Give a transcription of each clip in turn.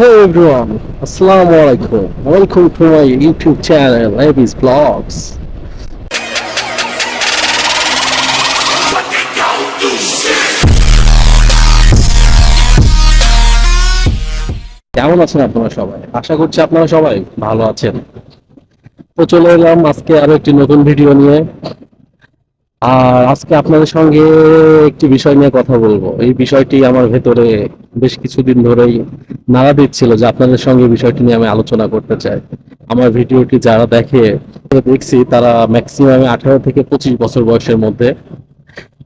Hey everyone, Assalamu alaikum. Welcome to my YouTube channel, Abby's Vlogs. কেমন আছেন আপনারা সবাই? আশা করছি আপনারা সবাই ভালো আছেন। তো চলে এলাম আজকে আরও একটি নতুন ভিডিও নিয়ে। আর আজকে আপনাদের সঙ্গে একটি বিষয় নিয়ে কথা বলব। এই বিষয়টি আমার ভেতরে বেশ কিছুদিন ধরেই নাড়া দিচ্ছিল যে আপনাদের সঙ্গে বিষয়টি নিয়ে আমি আলোচনা করতে চাই। আমার ভিডিওটি যারা দেখে দেখছি, তারা ম্যাক্সিমাম আঠারো থেকে পঁচিশ বছর বয়সের মধ্যে।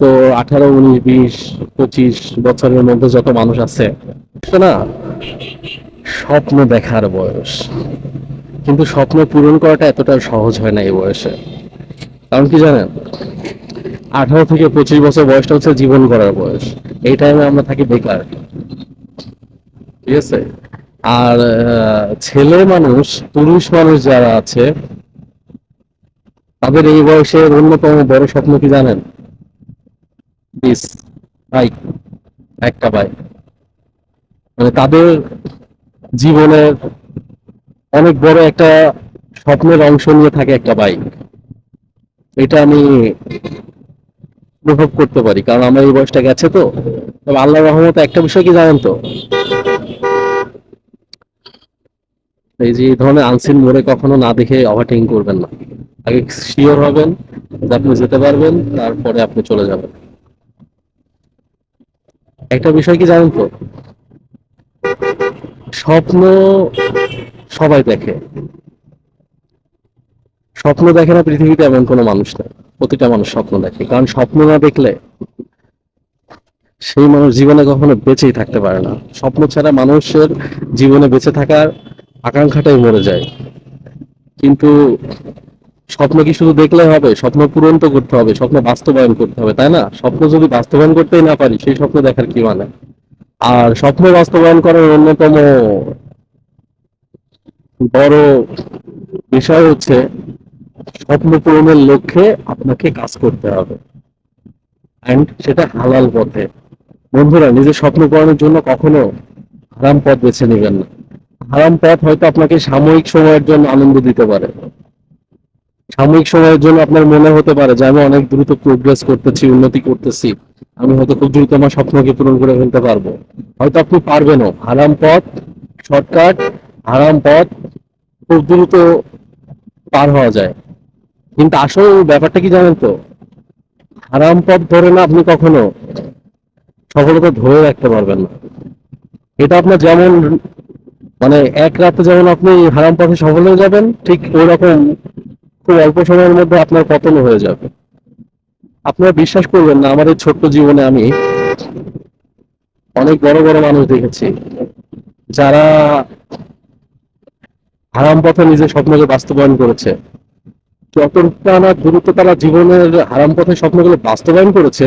তো আঠারো, উনিশ, বিশ, পঁচিশ বছরের মধ্যে যত মানুষ আছে না, স্বপ্ন দেখার বয়স। কিন্তু স্বপ্ন পূরণ করাটা এতটা সহজ হয় না এই বয়সে। কারণ কি জানেন? আঠারো থেকে পঁচিশ বছর বয়সটা হচ্ছে জীবন করার বয়স। এই টাইমে আমরা থাকি বেকার। ঠিক আছে? আর ছেলে মানুষ, পুরুষ মানুষ যারা আছে, তাদের এই বয়সের অন্যতম বড় স্বপ্ন কি জানেন? একটা বাইক মানে তাদের জীবনের অনেক বড় একটা স্বপ্নের অংশ নিয়ে থাকে একটা বাইক। এটা আমি অনুভব করতে পারি, কারণ আমার এই বয়সটা গেছে তো। তবে আল্লাহ রহমতে একটা বিষয় কি জানেন তো? এই যে এই ধরনের আনসিন মোড়ে কখনো না দেখে ওভারটেকিং করবেন না। আগে শিওর হবেন যে আপনি যেতে পারবেন, তারপরে আপনি চলে যাবেন। একটা বিষয় কি জানেন তো? স্বপ্ন সবাই দেখে। স্বপ্ন দেখে না পৃথিবীতে এমন কোনো মানুষ নেই। প্রতিটা মানুষ স্বপ্ন দেখে। কারণ স্বপ্ন না দেখলে সেই মানুষ জীবনে কখনো বেঁচেই থাকতে পারে না। স্বপ্ন ছাড়া মানুষের জীবনে বেঁচে থাকার আকাঙ্ক্ষাটাই মরে যায়। কিন্তু স্বপ্ন কি শুধু দেখলে হবে? স্বপ্ন পূরণ তো করতে হবে, স্বপ্ন বাস্তবায়ন করতে হবে, তাই না? স্বপ্ন যদি বাস্তবায়ন করতেই না পারি, সেই স্বপ্ন দেখার কি মানে? আর স্বপ্ন বাস্তবায়ন করার অন্যতম বড় বিষয় হচ্ছে স্বপ্ন পূরণের লক্ষ্যে আপনাকে কাজ করতে হবে। অ্যান্ড সেটা হালাল পথে। বন্ধুরা, নিজের স্বপ্ন পূরণের জন্য কখনো হারাম পথ বেছে নেবেন না। হারাম পথ হয়তো আপনাকে সাময়িক সময়ের জন্য আনন্দ দিতে পারে। সাময়িক সময়ের জন্য আপনার মনে হতে পারে যে আমি অনেক দ্রুত প্রোগ্রেস করতেছি, উন্নতি করতেছি। আমি হয়তো খুব দ্রুত আমার স্বপ্নকে পূরণ করে ফেলতে পারব। হয়তো আপনি পারবেনও। হারাম পথ শর্টকাট হারাম পথ খুব দ্রুত পার হওয়া যায়। কিন্তু আসল ব্যাপারটা কি জানেন তো? হারাম পথ ধরে না আপনি কখনো সফলতা ধরে রাখতে পারবেন না। এটা আপনার যেমন মানে এক রাতে যেমন আপনি হারাম পথে সফল হয়ে যাবেন, ঠিক ওই রকম খুব অল্প সময়ের মধ্যে আপনার পতন হয়ে যাবে। আপনারা বিশ্বাস করবেন না, আমাদের ছোট্ট জীবনে আমি অনেক বড় বড় মানুষ দেখেছি, যারা হারাম পথে নিজের স্বপ্নকে বাস্তবায়ন করেছে। যতটা না দ্রুত তারা জীবনের হারাম পথে স্বপ্নগুলো বাস্তবায়ন করেছে,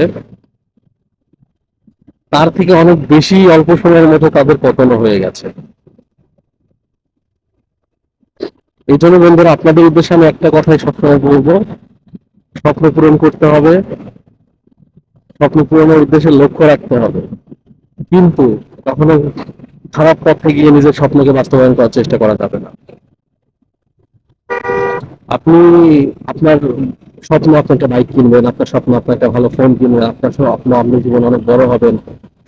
তার থেকে অনেক বেশি অল্প সময়ের মধ্যে তাদের পতন হয়ে গেছে। এই জন্য বন্ধুরা আপনাদের উদ্দেশ্যে আমি একটা কথাই সবসময় বলব। স্বপ্ন পূরণ করতে হবে। স্বপ্ন পূরণের উদ্দেশ্যে লক্ষ্য রাখতে হবে। কিন্তু কখনো খারাপ পথে গিয়ে নিজের স্বপ্নকে বাস্তবায়ন করার চেষ্টা করা যাবে না। আপনি আপনার স্বপ্ন আপনি একটা বাইক কিনবেন, আপনার স্বপ্ন আপনার একটা ভালো ফোন কিনবেন, আপনার স্বপ্ন আপনি জীবন অনেক বড় হবেন।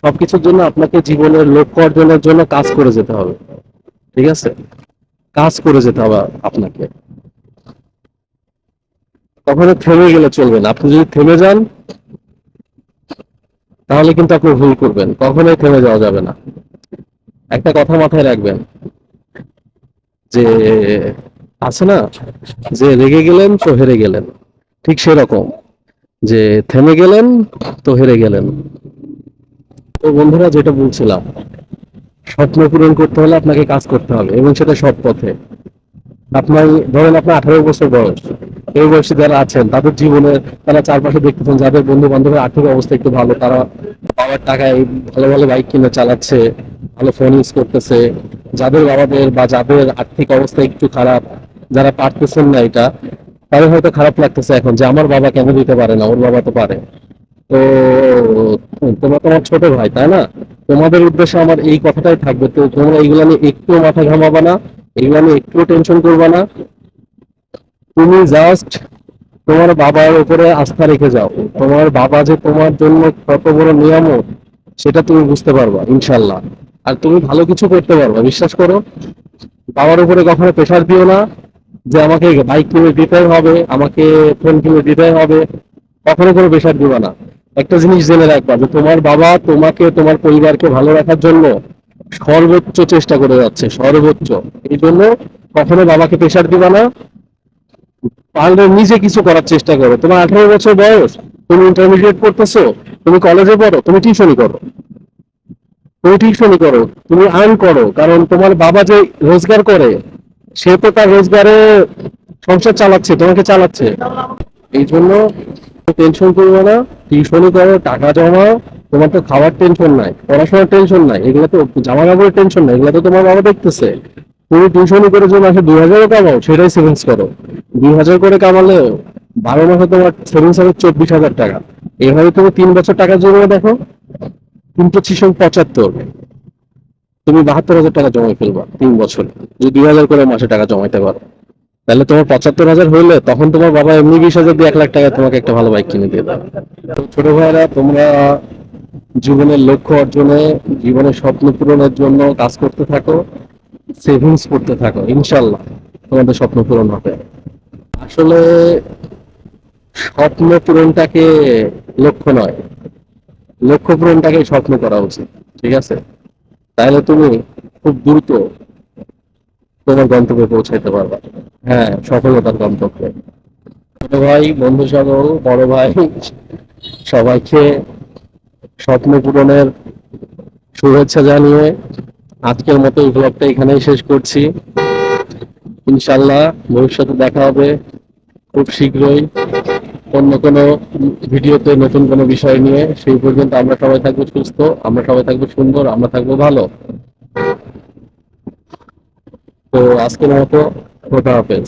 সবকিছুর জন্য আপনাকে জীবনের লক্ষ্য অর্জনের জন্য কাজ করে যেতে হবে। ঠিক আছে? কাজ করে যেতে হবে আপনাকে। কখনো থেমে গেলে চলবে না। আপনি যদি থেমে যান, তাহলে কিন্তু আপনি ভুল করবেন। কখনোই থেমে যাওয়া যাবে না। একটা কথা মাথায় রাখবেন, যে আছে না, যে রেগে গেলেন তো হেরে গেলেন। ঠিক সেরকম, যে থেমে গেলেন তো হেরে গেলেন। তো বন্ধুরা, যেটা বলছিলাম স্বপ্ন পূরণ করতে হলে আপনাকে কাজ করতে হবে, এবং সেটা সব পথে। আপনার ধরেন আপনার আঠারো বছর বয়স, এই বয়সে যারা আছেন, তাদের জীবনে তারা চারপাশে দেখতেছেন যাদের বন্ধু বান্ধবের আর্থিক অবস্থা একটু ভালো, তারা বাবার টাকায় ভালো ভালো বাইক কিনে চালাচ্ছে, ভালো ফোন ইউজ করতেছে। যাদের বাবাদের বা যাদের আর্থিক অবস্থা একটু খারাপ, যারা পারতেছেন না এটা, তাদের হয়তো খারাপ লাগতেছে এখন যে আমার বাবা কেন দিতে পারে না, ওর বাবা তো পারে। তো, তোমার তোমার ছোট ভাই, তাই না? তোমাদের উদ্দেশ্যে আমার এই কথাটাই থাকবে। তো তোমরা এইগুলা নিয়ে একটু মাথা ঘামাবা না, এগুলা নিয়ে একটু টেনশন করবা না। তুমি জাস্ট তোমার বাবার উপরে আস্থা রেখে যাও। তোমার বাবা যে তোমার জন্য কত বড় নিয়ামত, সেটা তুমি বুঝতে পারবা ইনশাল্লাহ আর তুমি ভালো কিছু করতে পারবা, বিশ্বাস করো। বাবার উপরে কখনো প্রেশার দিও না যে আমাকে বাইক কিনে দিতে হবে, আমাকে ফোন কিনে দিতে হবে। কখনো কোনো প্রেশার দিবা না। একটা জিনিস জেনে রাখবা যে তোমার বাবা তোমাকে, তোমার পরিবারকে ভালো রাখার জন্য সর্বোচ্চ চেষ্টা করে যাচ্ছে, সর্বোচ্চ। এই জন্য কখনো বাবাকে প্রেশার দিবা না। পারলে নিজে কিছু করার চেষ্টা করো। তোমার আঠারো বছর বয়স, তুমি ইন্টারমিডিয়েট করতেছো তুমি কলেজে পড়ো, তুমি টিউশনই করো। তুমি টিউশনই করো, তুমি আর্ন করো, কারণ তোমার বাবা যে রোজগার করে, সে তো তার রোজগারে সংসার চালাচ্ছে, তোমাকে চালাচ্ছে। এই জন্য টেনশন করবে না টিউশনই করো টাকা জমাও, তোমার তো খাওয়ার টেনশন নাই, পড়াশোনার টেনশন নাই, এগুলো তো জামা কাপড়ের টেনশন নাই, এগুলো তো তোমার বাবা দেখতেছে। তুমি টিউশনই করে যে মাসে দুই হাজারও কামাও, সেটাই সেভিংস করো। দুই হাজার করে কামালে বারো মাসে তোমার সেভিংস হবে চব্বিশ হাজার টাকা। এভাবে তুমি তিন বছর টাকা জমিয়ে দেখো তিন পঁচিশ পঁচাত্তর। তুমি বাহাত্তর হাজার টাকা জমাই ফেলবা তিন বছরে, যদি দুই হাজার করে মাসে টাকা জমাইতে পারো। তাহলে তোমার পঁচাত্তর হাজার হইলে তখন তোমার বাবা এমনি বিশ হাজার দিয়ে এক লাখ টাকা তোমাকে একটা ভালো বাইক কিনে দিয়ে দেবে। ছোট ভাইরা তোমরা জীবনের লক্ষ্য অর্জনে, জীবনের স্বপ্ন পূরণের জন্য কাজ করতে থাকো সেভিংস করতে থাকো ইনশাল্লাহ তোমাদের স্বপ্ন পূরণ হবে। আসলে স্বপ্ন পূরণটাকে লক্ষ্য নয়, লক্ষ্য পূরণটাকে স্বপ্ন করা উচিত, ঠিক আছে? তাহলে তুমি খুব দ্রুত তোমার গন্তব্যে পৌঁছাইতে পারবা। হ্যাঁ সফলতার গন্তব্যে। ছোট ভাই বন্ধু সকল বড় ভাই, সবাইকে স্বপ্ন পূরণের শুভেচ্ছা জানিয়ে আজকের মতো এই ব্লগটা এখানেই শেষ করছি। ইনশাল্লাহ ভবিষ্যতে দেখা হবে খুব শীঘ্রই অন্য কোনো ভিডিওতে নতুন কোনো বিষয় নিয়ে। সেই পর্যন্ত আমরা সবাই থাকব সুস্থ, আমরা সবাই থাকব সুন্দর, আমরা থাকব ভালো। তো আজকের মতো খোদা হাফেজ।